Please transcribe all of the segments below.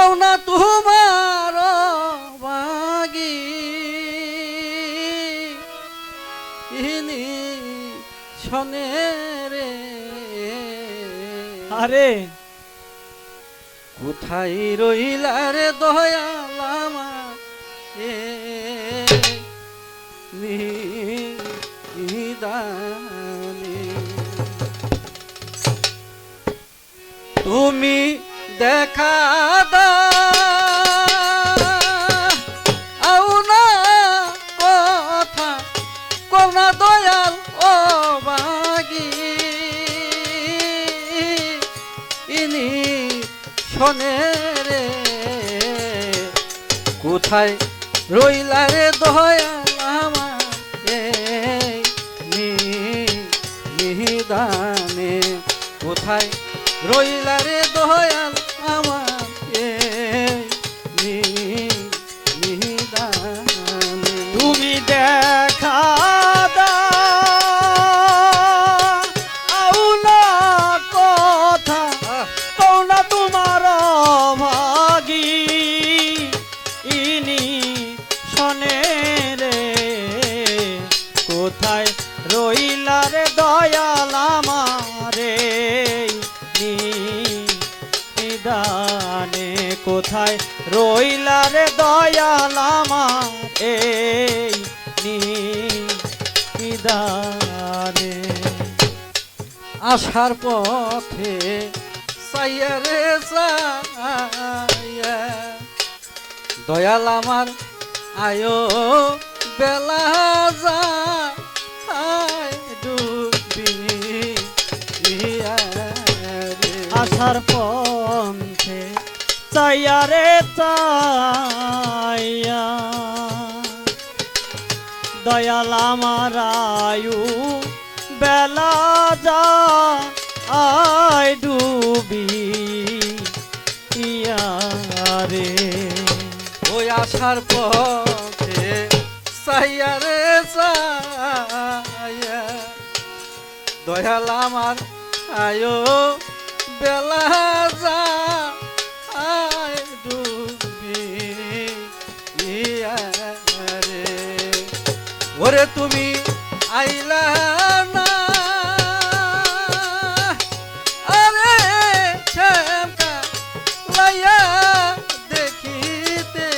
কও না তোমার বাগি। ইনি শনে রে। আরে। কোথায় রইলা রে দয়ালামা এ নিদানে। তুমি দেখা কোথায় রইলা রে দয়াল আমার মিহিদানে কোথায় রইলা রে দয়াল আমার আসার পথে সাইয়া রে সাইয়া দয়াল আমার, আয়ো বেলা। আসার পথে চাইয়া রে চাইয়া দয়াল আমার, আয়ু বেলা যা আয় ডুবি ইয়া রে ওই আসার পথে সাইয়া রে সাইয়া দয়াল আমার, আয়ো বেলা যা আয় ডুবি ওরে তুমি আইলা না আরে শ্যামকা লাইয়া দেখিতে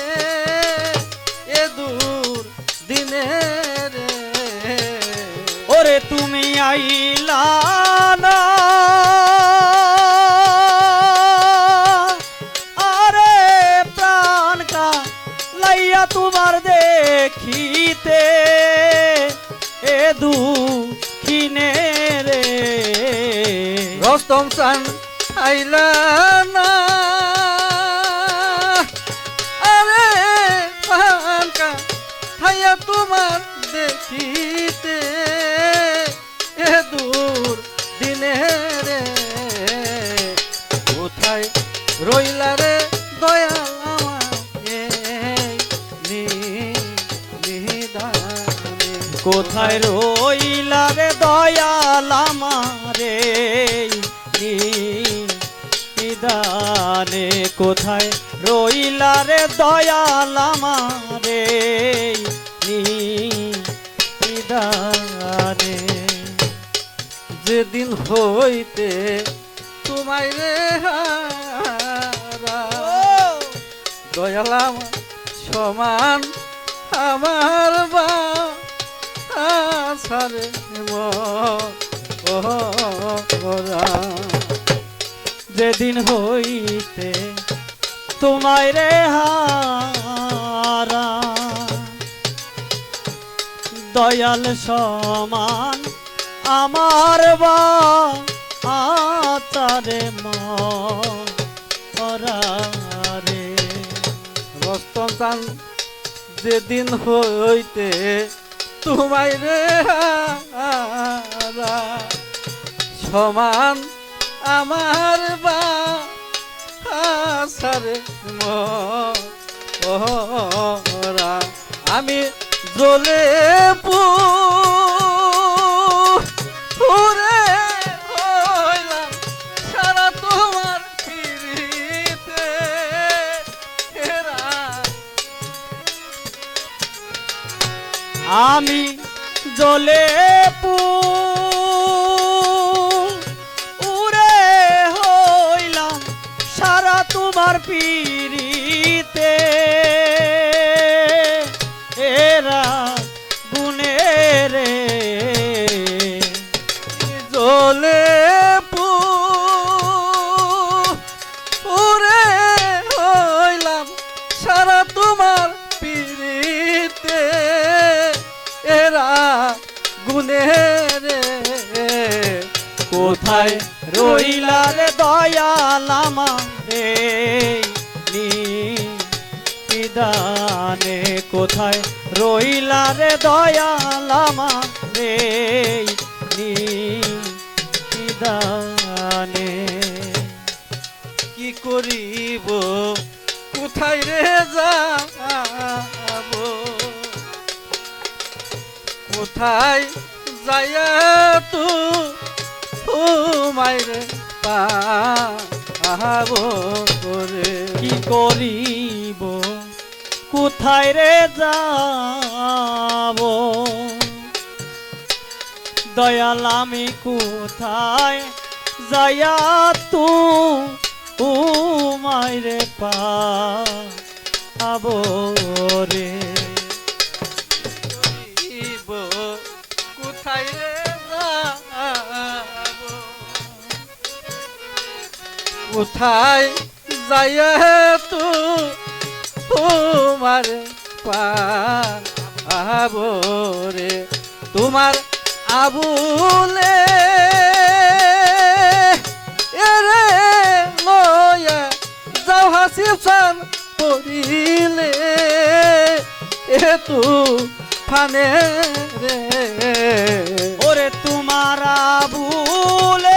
এ দূর দিনে রে ওরে তুমি আইলা দুখিনে রে। রস্তম চান আইলা না। আরে হাইয়া তোমার দেখিতে। কোথায় রইলা রে দয়াল আমারে? নিদানে কোথায় রইলা রে দয়াল আমারে? নিদানে যেদিন হইতে তোমায় রে হারা। দয়ালাম সমান আমার বা যেদিন হইতে তোমায় রে হারা দয়াল সমান আমার বা আচারে মরে রস্তম যেদিন হইতে তোমায় রে সমান আমার বা মোরা আমি জ্বলে পুরে আমি জলে কোথায়? রইলা রে দয়াল আমারে, নিদানে কোথায়? রইলা রে দয়াল আমারে, নিদানে। কি করিব? কোথায় রে যাব? কোথায় যায় তু তোমায় রে পাবো করে। কি করিব? কোথায় রে যাব? দয়াল, আমি কোথায় যাইয়া তু ও মাইরে পাবো রে? কোথায় যাইয়া তু তোমার পাবো রে তোমার আবুলে এরে লয়া যাও হাসিব সান পড়িলে। এ তু ফানে রে। ওরে তোমারা ভুলে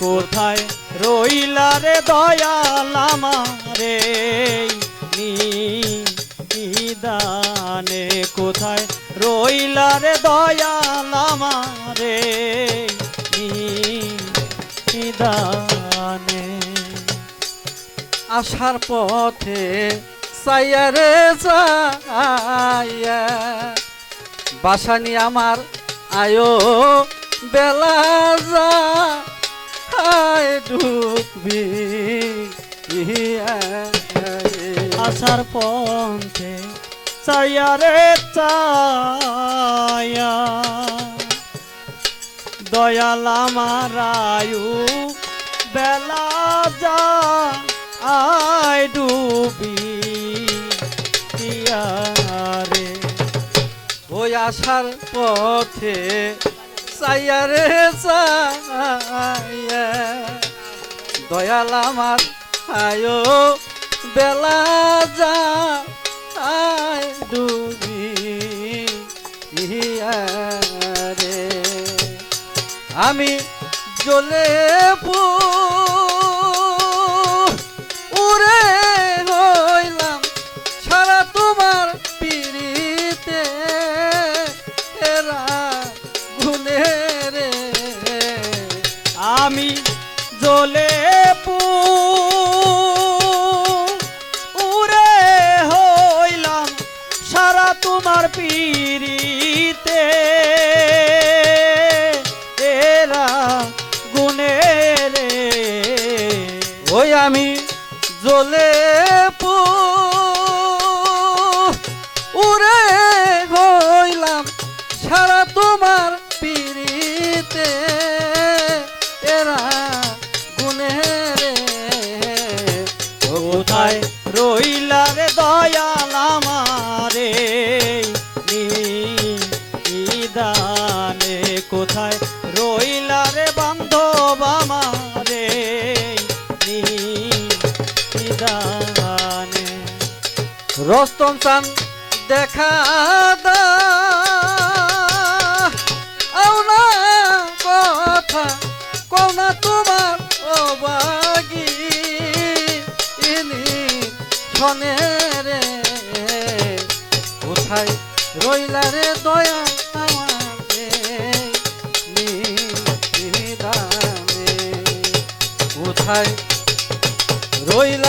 কোথায় রইলা রে দয়াল আমারে? নিদানে কোথায় রইলা রে দয়াল আমারে? নিদানে আসার পথে সাইয়ারে যাইয়া বাসানি আমার আয়ো বেলা যা, হায় ডুবি আসার পথে চাইয়া রে চায়া দয়াল আমার আয়ু, বেলা যা আই ডুবি রে ওই আসার পথে চাইয়া দয়াল আমার আয়ো বেলা যা আয় ডুবি আমি জ্বলে পু রস্তম চান দেখা দাও না কথা, কও না তোমার অবাগি ইনি শনে রে, কোথায় রইলা রে দয়া কোথায় রইলা